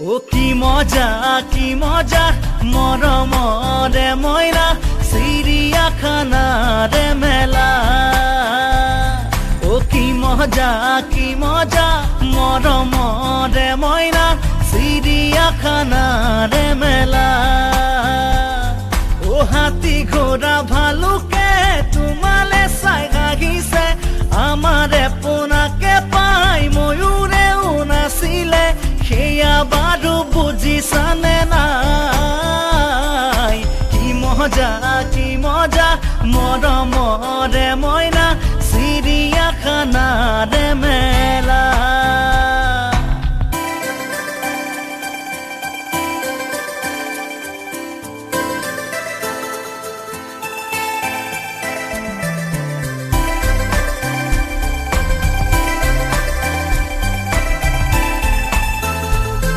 ও কি মজা কি মজা, মরমরে ময়না চিড়িয়াখানারে মেলা। ও কি মজা কি মজা, মরমরে ময়না চিড়িয়াখানারে বুজিছানে নাই। কি মজা কি মজা মৰমৰে মইনা